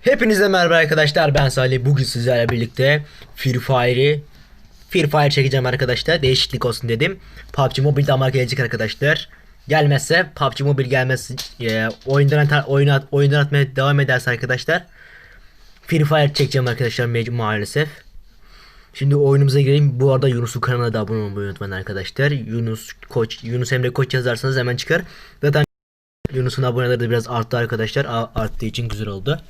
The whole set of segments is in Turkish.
Hepinize merhaba arkadaşlar ben Salih bugün sizlerle birlikte Free Fire'ı Free Fire çekeceğim arkadaşlar değişiklik olsun dedim PUBG Mobile damar gelecek arkadaşlar Gelmezse PUBG Mobile gelmez e, oyundan, atar, oyundan atmaya devam ederse arkadaşlar Free Fire çekeceğim arkadaşlar maalesef Şimdi oyunumuza gireyim. Bu arada Yunus'un kanalına da abone olmayı unutmayın arkadaşlar. Yunus Koç, Yunus Emre Koç yazarsanız hemen çıkar. Zaten Yunus'un aboneleri de biraz arttı arkadaşlar. A- Arttığı için güzel oldu.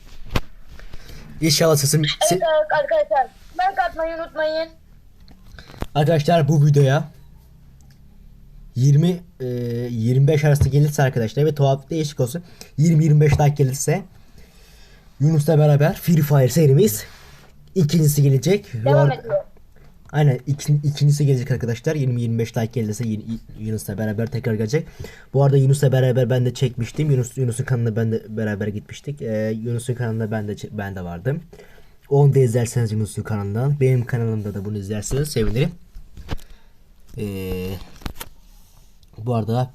İnşallah sesim... se- Evet arkadaşlar. Like atmayı unutmayın. arkadaşlar bu videoya 20 e, 25 arası gelirse arkadaşlar ve tuhaf değişik olsun. 20-25 like gelirse Yunus'la beraber Free Fire serimiz ikincisi gelecek. Devam ediyor. Aynen iki, ikincisi gelecek arkadaşlar. 20-25 like gelirse Yunus'la beraber tekrar gelecek. Bu arada Yunus'la beraber ben de çekmiştim. Yunus Yunus'un kanalına ben de beraber gitmiştik. Ee, Yunus'un kanalında ben de ben de vardım. Onu da izlerseniz Yunus'un kanalından. Benim kanalımda da bunu izlerseniz sevinirim. Ee, bu arada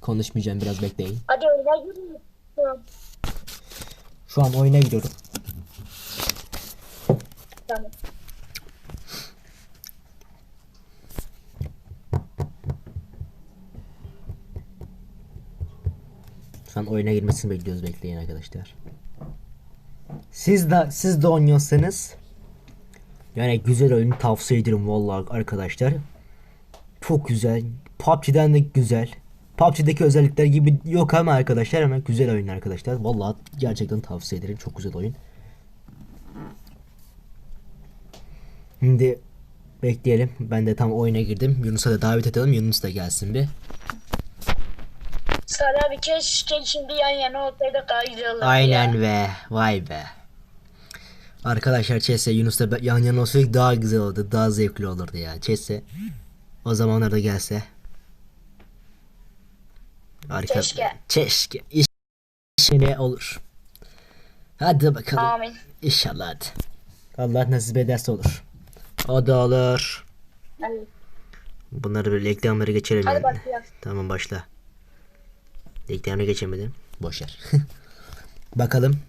konuşmayacağım biraz bekleyin. Hadi oyuna girin. Şu an oyuna gidiyorum. Tamam. Şu oyuna girmesini bekliyoruz bekleyin arkadaşlar. Siz de siz de oynuyorsanız yani güzel oyunu tavsiye ederim vallahi arkadaşlar. Çok güzel. PUBG'den de güzel. PUBG'deki özellikler gibi yok ama arkadaşlar ama güzel oyun arkadaşlar. Vallahi gerçekten tavsiye ederim. Çok güzel oyun. Şimdi bekleyelim. Ben de tam oyuna girdim. Yunus'a da davet edelim. Yunus da gelsin bir. Abi keşke şimdi yan yana olsaydık olurdu Aynen ya. be. Vay be. Arkadaşlar Chess'e Yunus'la yan yana olsaydık daha güzel olurdu. Daha zevkli olurdu ya. Chess'e o zamanlarda gelse. Harika. Keşke. Keşke. İşine olur. Hadi bakalım. Amin. İnşallah hadi. Allah nasip ederse olur. Hadi, Bunları bir reklamları geçelim. hadi yani. başlayalım. Tamam başla. Reklamı geçemedim. Boşver. Bakalım.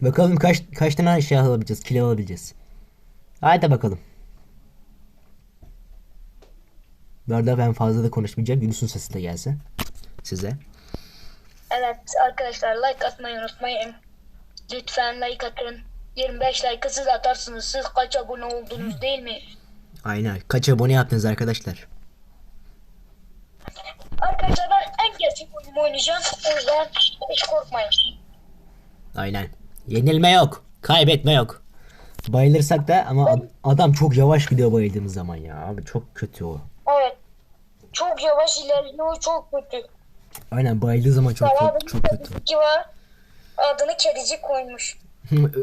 Bakalım kaç kaç tane şey alabileceğiz, kilo alabileceğiz. Haydi bakalım. Bu arada ben fazla da konuşmayacağım. Yunus'un sesi de gelsin. Size. Evet arkadaşlar like atmayı unutmayın. Lütfen like atın. 25 like siz atarsınız. Siz kaç abone oldunuz değil mi? Aynen. Kaç abone yaptınız arkadaşlar? Arkadaşlar ben en gerçek oyunumu oynayacağım. O yüzden hiç korkmayın. Aynen. Yenilme yok. Kaybetme yok. Bayılırsak da ama ad- adam çok yavaş gidiyor bayıldığımız zaman ya. Abi çok kötü o. Evet. Çok yavaş ilerliyor. Çok kötü. Aynen bayıldığı zaman çok çok, çok kötü. var. Adını kedicik koymuş.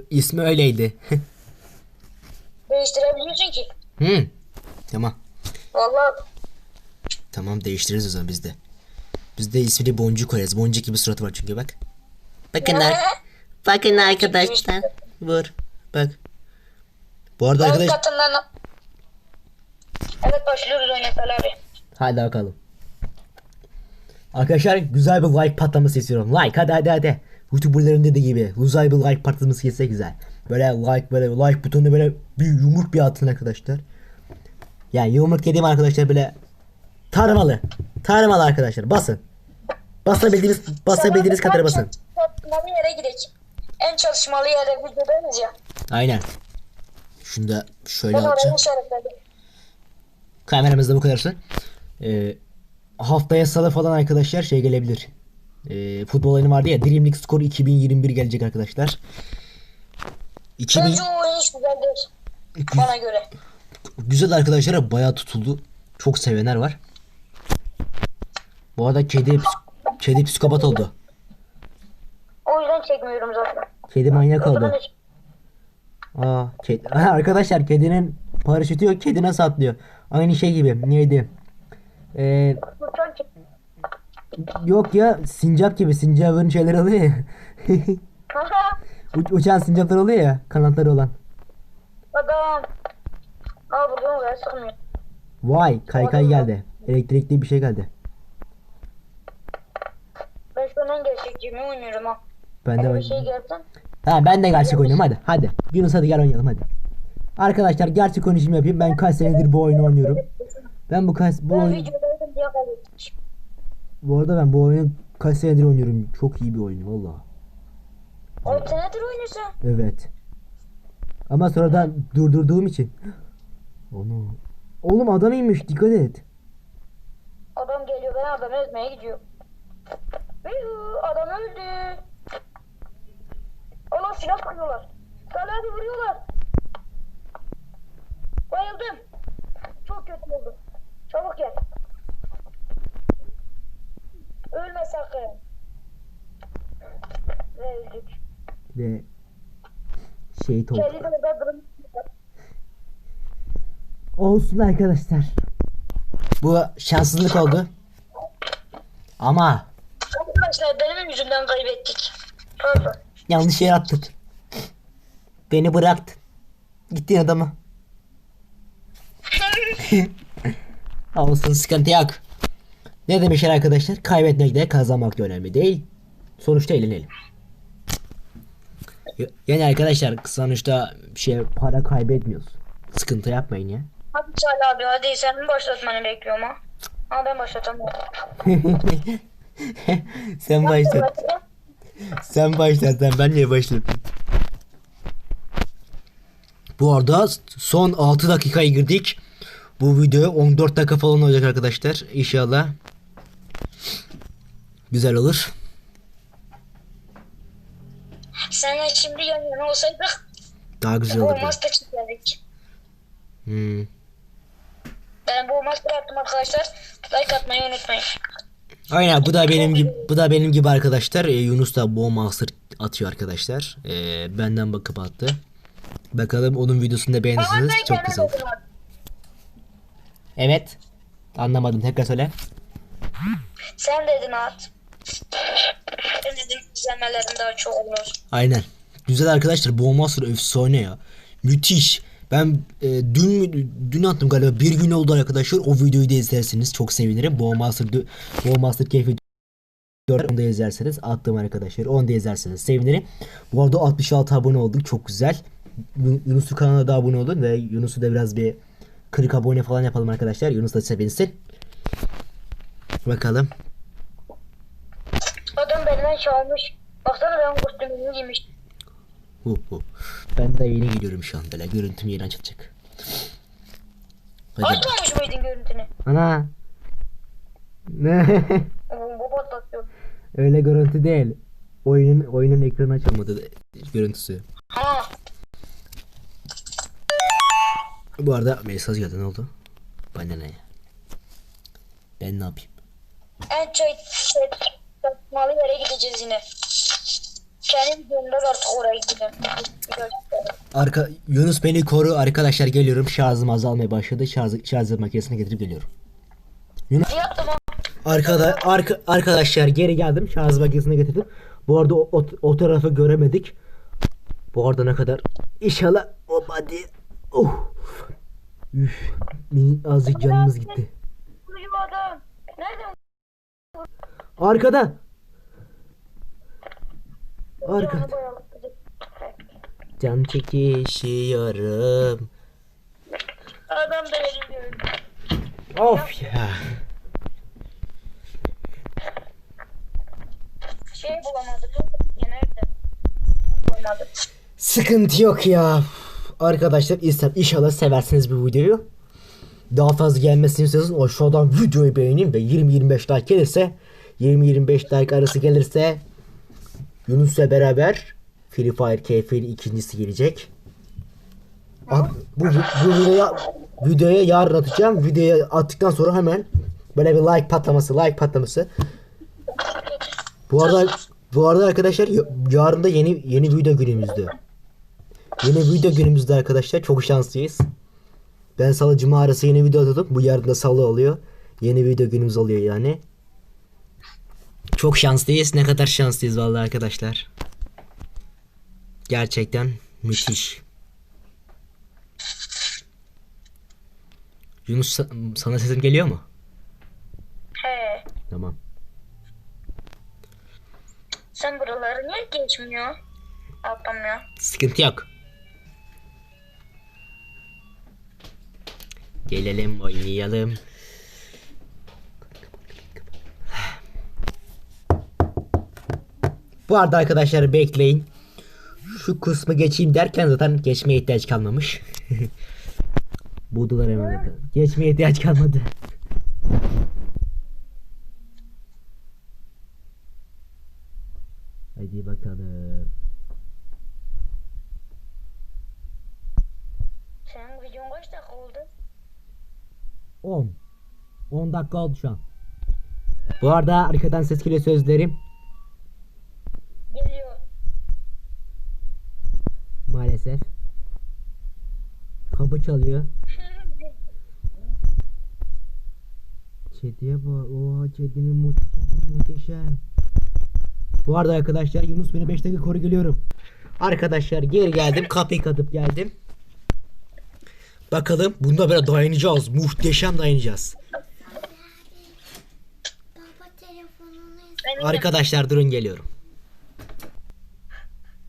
İsmi öyleydi. Değiştirebiliyorsun ki. Hı. Tamam. Vallahi Tamam değiştiririz o zaman biz de. Biz de ismini Boncuk koyarız. Boncuk gibi suratı var çünkü bak. Bakın ar- Bakın arkadaşlar. Vur. Bak. Bu arada arkadaş. Evet başlıyoruz oynasal abi. Hadi bakalım. Arkadaşlar güzel bir like patlaması istiyorum. Like hadi hadi hadi. Youtuberların dediği gibi güzel bir like patlaması gelse güzel. Böyle like böyle like butonuna böyle bir yumruk bir atın arkadaşlar. Yani yumruk dediğim arkadaşlar böyle tarmalı. Tarmalı arkadaşlar basın. Basabildiğiniz basabildiğiniz kadar basın. Çalışmalı yere gidelim. En çalışmalı yere videodayız ya. Aynen. Şunu da şöyle Ben alacağım. işaretledim. Kameramız da bu kadarsa. Ee, haftaya salı falan arkadaşlar şey gelebilir. Ee, futbol oyunu vardı ya Dream League skoru 2021 gelecek arkadaşlar. 2000 Bence o oyun hiç güzel değil. Bana göre. güzel arkadaşlar bayağı tutuldu. Çok sevenler var. Bu arada kedi kedi psikopat oldu. O yüzden çekmiyorum zaten. Kedi manyak oldu. Aa, kedi. Arkadaşlar kedinin paraşütü yok. Kedi nasıl atlıyor? Aynı şey gibi. Neydi? Ee. Yok ya sincap gibi. Sincapın şeyleri oluyor ya. Uç- uçan sincaplar oluyor ya. Kanatları olan. Adam. Aa buradan oraya sıkmıyor. Vay kaykay geldi. Elektrikli bir şey geldi. Ben şu zaman gerçekçi oynuyorum ha. Ben de Eğer bir oynayayım. şey gelsin. Tamam ben de gerçek oynuyorum hadi. Hadi. Yunus hadi gel oynayalım hadi. Arkadaşlar gerçek konuşayım yapayım. Ben kaç senedir bu oyunu oynuyorum. Ben bu kaç bu Ben oyun. Bu arada ben bu oyunu kaç senedir oynuyorum. Çok iyi bir oyun valla. Oğlum sen nedir oynuyorsun? Evet. Ama sonradan durdurduğum için. Onu. Oğlum adam inmiş dikkat et. Adam geliyor ben adamı ezmeye gidiyor. Yuhu, adam öldü. Allah silah sıkıyorlar. Salih abi vuruyorlar. Bayıldım. Çok kötü oldu. Çabuk gel. Ölme sakın. Ve öldük. Ve şehit oldu. Kelly de orada durum. Olsun arkadaşlar. Bu şanssızlık oldu. Ama Arkadaşlar benim yüzümden kaybettik. Pardon. yanlış yere attık. Beni bıraktın. Gittin adamı. Olsun sıkıntı yok. Ne demişler arkadaşlar? Kaybetmek de kazanmak da önemli değil. Sonuçta eğlenelim. Yani arkadaşlar sonuçta bir şey para kaybetmiyoruz. Sıkıntı yapmayın ya. Hadi Salih abi hadi sen başlatmanı bekliyorum ha? Ama ben başlatamıyorum. sen başlat. Sen başlat sen ben niye başlatayım? Bu arada son 6 dakikaya girdik. Bu video 14 dakika falan olacak arkadaşlar. İnşallah. Güzel olur. Seninle şimdi yan yana olsaydık Daha güzel bu olurdu. master çekerdik. Hmm. Ben bu master attım arkadaşlar. Like atmayı unutmayın. Aynen bu da benim gibi bu da benim gibi arkadaşlar. Ee, Yunus da Bomb Master atıyor arkadaşlar. Ee, benden bakıp attı. Bakalım onun videosunu da beğenirsiniz. Çok güzel. Evet. Anlamadım. Tekrar söyle. Sen dedin at. Dedim daha çok olur. Aynen. Güzel arkadaşlar. Bomb Master efsane ya. Müthiş. Ben e, dün dün attım galiba bir gün oldu arkadaşlar. O videoyu da izlerseniz çok sevinirim. Bomb Master dü- Bomb Master keyfi 4 onu da izlerseniz attım arkadaşlar. Onu da izlerseniz sevinirim. Bu arada 66 abone olduk. Çok güzel. Yun- Yunus'un kanalına da abone olun ve Yunus'u da biraz bir 40 abone falan yapalım arkadaşlar. Yunus da sevinsin. Bakalım. Benden çalmış. Baksana ben kostümümü giymiş. Hu hu. Ben de yeni gidiyorum şu an böyle. Görüntüm yeni açılacak. Hadi. Açmamış mıydın görüntünü? Ana. Ne? Öyle görüntü değil. Oyunun oyunun ekranı açılmadı görüntüsü. Ha. Bu arada mesaj geldi ne oldu? Bana ne? Ben ne yapayım? En çok satmalı yere gideceğiz yine. Kendi videomda da artık oraya gideceğim. Arka Yunus beni koru arkadaşlar geliyorum. Şarjım azalmaya başladı. Şarj şarj makinesine getirip geliyorum. Ha? Arkada arka, arkadaşlar geri geldim. Şarj makinesine getirdim. Bu arada o, o, o tarafı göremedik. Bu arada ne kadar İnşallah o hadi. Oh. Üf. Minik azıcık canımız gitti. Nerede? Arkada. Boyalı. Can çekişiyorum. Adam da görüntü. Of ya. Şey. Nerede? Bulamadım. Sıkıntı yok ya. Arkadaşlar inşallah seversiniz bu videoyu. Daha fazla gelmesini istiyorsanız aşağıdan videoyu beğenin ve 20-25 like gelirse 20-25 like arası gelirse Yunus'la beraber Free Fire keyfinin ikincisi gelecek. At- bu, videoya, videoya yarın atacağım. Videoya attıktan sonra hemen böyle bir like patlaması, like patlaması. Bu arada bu arada arkadaşlar yarın da yeni yeni video günümüzde. Yeni video günümüzde arkadaşlar çok şanslıyız. Ben salı cuma arası yeni video atadım. Bu yarın da salı oluyor. Yeni video günümüz oluyor yani. Çok şanslıyız. Ne kadar şanslıyız vallahi arkadaşlar. Gerçekten müthiş. Yunus sa- sana sesim geliyor mu? He. Tamam. Sen buraları niye geçmiyor? Atlamıyor. Sıkıntı yok. Gelelim oynayalım. Bu arada arkadaşlar bekleyin. Şu kısmı geçeyim derken zaten geçmeye ihtiyaç kalmamış. Buldular hemen zaten. Geçmeye ihtiyaç kalmadı. Hadi bakalım. Senin videon kaç dakika oldu? 10. 10 dakika oldu şu an. Bu arada arkadan ses geliyor sözlerim. Geliyor. Maalesef. Kapı çalıyor. Çetiye bak. Oha mu çetin muhteşem. Bu arada arkadaşlar Yunus beni 5 dakika koru geliyorum. Arkadaşlar geri geldim. Kapıyı katıp geldim. Bakalım bunda böyle dayanacağız. Muhteşem dayanacağız. Baba telefonunu Benim Arkadaşlar durun geliyorum.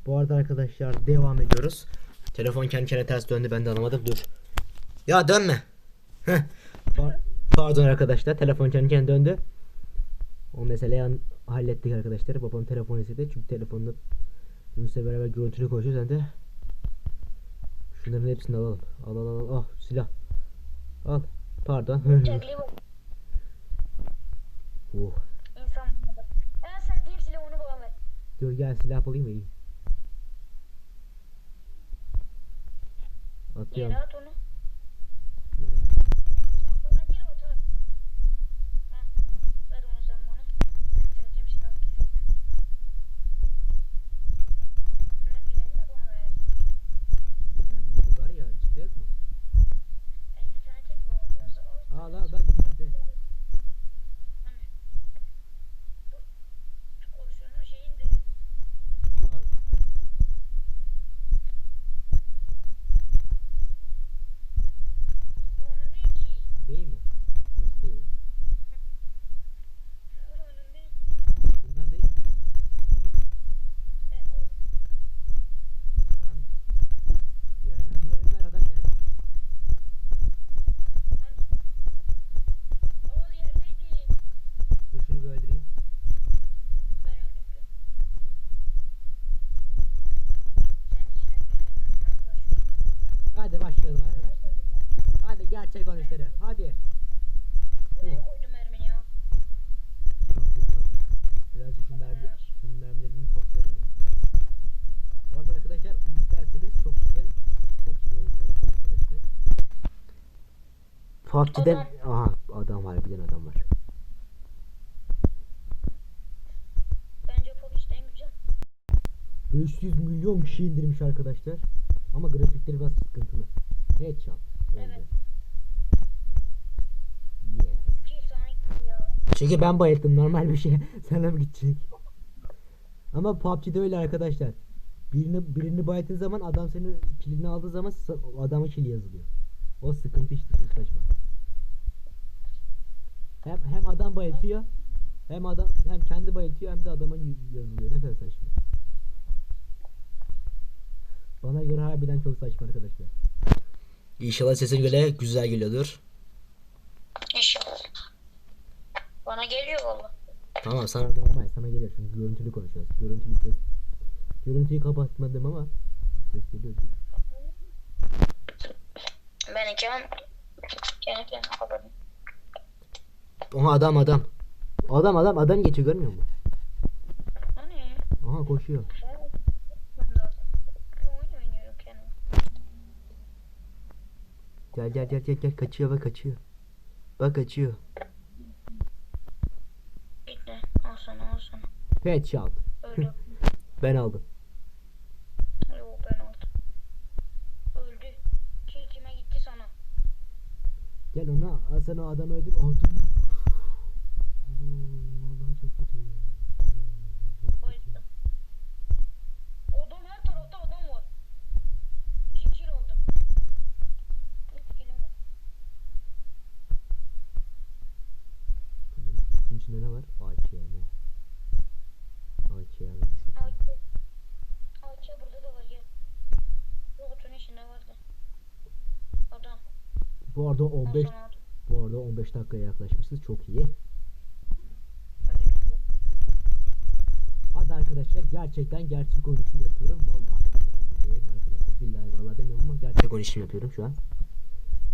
Bu arada arkadaşlar devam ediyoruz. Telefon kendi kendine ters döndü ben de anlamadım dur. Ya dönme. Pardon arkadaşlar telefon kendi kendine döndü. O meseleyi hallettik arkadaşlar. Babam telefon istedi çünkü telefonla Yunus'la beraber görüntülü konuşuyoruz hem de Şunların hepsini alalım. Al al al al. Ah silah. Al. Pardon. Oh. Dur gel silah bulayım da iyi. Atıyorum. Yere at onu. Çantana gir otur. Heh. Ver onu sen bana. En sevdiğim silah. Mermileri de bana ver. Mermisi var ya içinde yok mu? 50 tane tek bu. Yoksa o- Al al bak içeride. Hani. Bu şu kurşunun şeyinde. Al. Bu onun değil ki. Değil mi? Nasıl değil? Bu onun değil. Bunlar değil mi? E o. Ben diğer mermilerimi ver adam geldi. Hani. Oğul yerdeydi. Dur şunu bir öldüreyim. Ben öldürdüm. Senin içine güzelim oynamak başlıyor. Hadi başlayalım arkadaşlar. Hadi gerçek konuşları. Hadi. Buraya koydum mermini ya. Tamam geri aldım. Birazcık şu mermi, şu mermilerini toplayalım ya. Bu arada arkadaşlar yüklerseniz çok güzel. Çok iyi oyun var için arkadaşlar. PUBG'den aha adam var bilen adam var. Bence Popiş'ten güzel. 500 milyon kişi indirmiş arkadaşlar. Ama grafikleri biraz sıkıntılı. Headshot. Öldü. Evet. Yeah. Çünkü ben bayıldım normal bir şey. Sana mı gidecek? Ama PUBG'de öyle arkadaşlar. Birini birini bayılttığın zaman adam senin kilini aldığı zaman adamın kili yazılıyor. O sıkıntı işte çok saçma. Hem hem adam bayıltıyor hem adam hem kendi bayıltıyor hem de adama y- yazılıyor. Ne kadar saçma. Bana göre harbiden çok saçma arkadaşlar. İnşallah sesim göre güzel geliyordur. İnşallah. Bana geliyor valla. Tamam sana normal sana gelir çünkü görüntülü konuşuyoruz. Görüntülü ses. Görüntüyü kapatmadım ama ses geliyor. Ben ikimim. Kendi kendime kapadım. Aha adam adam. Adam adam adam geçiyor görmüyor musun? Hani? Aha koşuyor. Gel gel gel gel gel kaçıyor bak kaçıyor. Bak kaçıyor. Sana al sana. Headshot. Öldü. Ben aldım. Ben aldım. Öldü. Kill kime gitti sana? Gel ona sana o adamı öldür. Aldım. Oo, Vallahi çok kötü. Çok kötü. Bayıldım. Adam her tarafta adam var. İki kill aldım. Üç killim var. Bunların içinde ne var? AKM. AKM. Bu arada 15 Sonra- bu arada 15 dakikaya yaklaşmışız. Çok iyi. Hadi arkadaşlar gerçekten gerçek konuşum yapıyorum. Vallahi billahi arkadaşlar. Billahi vallahi demiyorum ama gerçek konuşum yapıyorum şu an.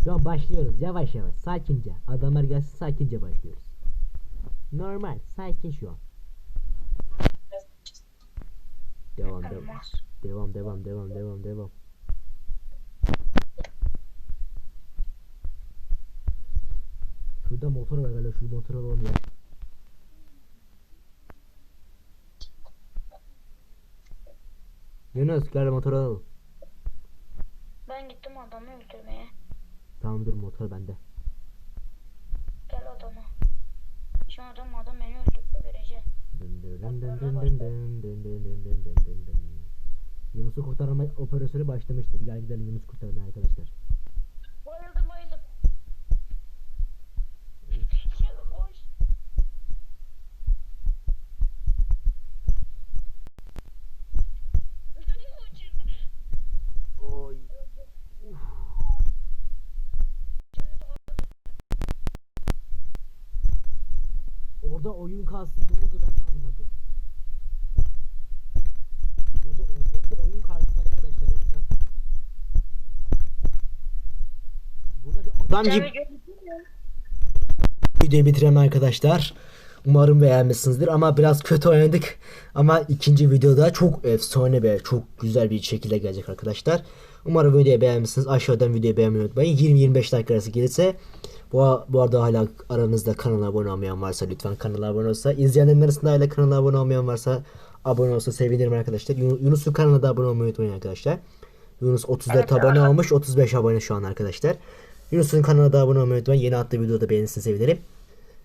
Şu an başlıyoruz yavaş yavaş sakince. Adamlar gelsin sakince başlıyoruz. Normal sakin şu an. Devam devam. Devam devam devam devam devam. Şurada motor var galiba şu motor alalım ya. Yunus gel motor alalım. Ben gittim adamı öldürmeye. Tamam dur motor bende. Gel adama. Şu adam adam beni öldürdü vereceğim. Yunus'u kurtarma operasyonu başlamıştır. Gel gidelim Yunus kurtarmaya arkadaşlar. Orada oyun kastı ne oldu ben de anlamadım. Orada, orada oyun kastı arkadaşlar yoksa. Burada bir adam gibi videoyu bitireyim arkadaşlar. Umarım beğenmişsinizdir ama biraz kötü oynadık. Ama ikinci videoda çok efsane ve çok güzel bir şekilde gelecek arkadaşlar. Umarım videoyu beğenmişsiniz. Aşağıdan videoyu beğenmeyi unutmayın. 20-25 dakika arası gelirse bu, bu arada hala aranızda kanala abone olmayan varsa lütfen kanala abone olsa. İzleyenlerin arasında hala kanala abone olmayan varsa abone olsa sevinirim arkadaşlar. Yun- Yunus'un kanalına da abone olmayı unutmayın arkadaşlar. Yunus 34 Evet, abone evet. olmuş. 35 abone şu an arkadaşlar. Yunus'un kanalına da abone olmayı unutmayın. Yeni attığı videoda beğenirseniz sevinirim.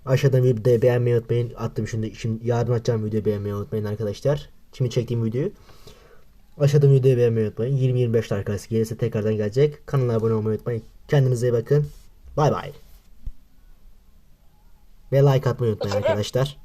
Aşağıdan videoyu beğenmeyi unutmayın. Attım şimdi, şimdi yarın atacağım videoyu beğenmeyi unutmayın arkadaşlar. Şimdi çektiğim videoyu. Aşağıdan videoyu beğenmeyi unutmayın. 20-25 dakika arası gelirse tekrardan gelecek. Kanala abone olmayı unutmayın. Kendinize iyi bakın. Bay bay. Ve like atmayı unutmayın arkadaşlar.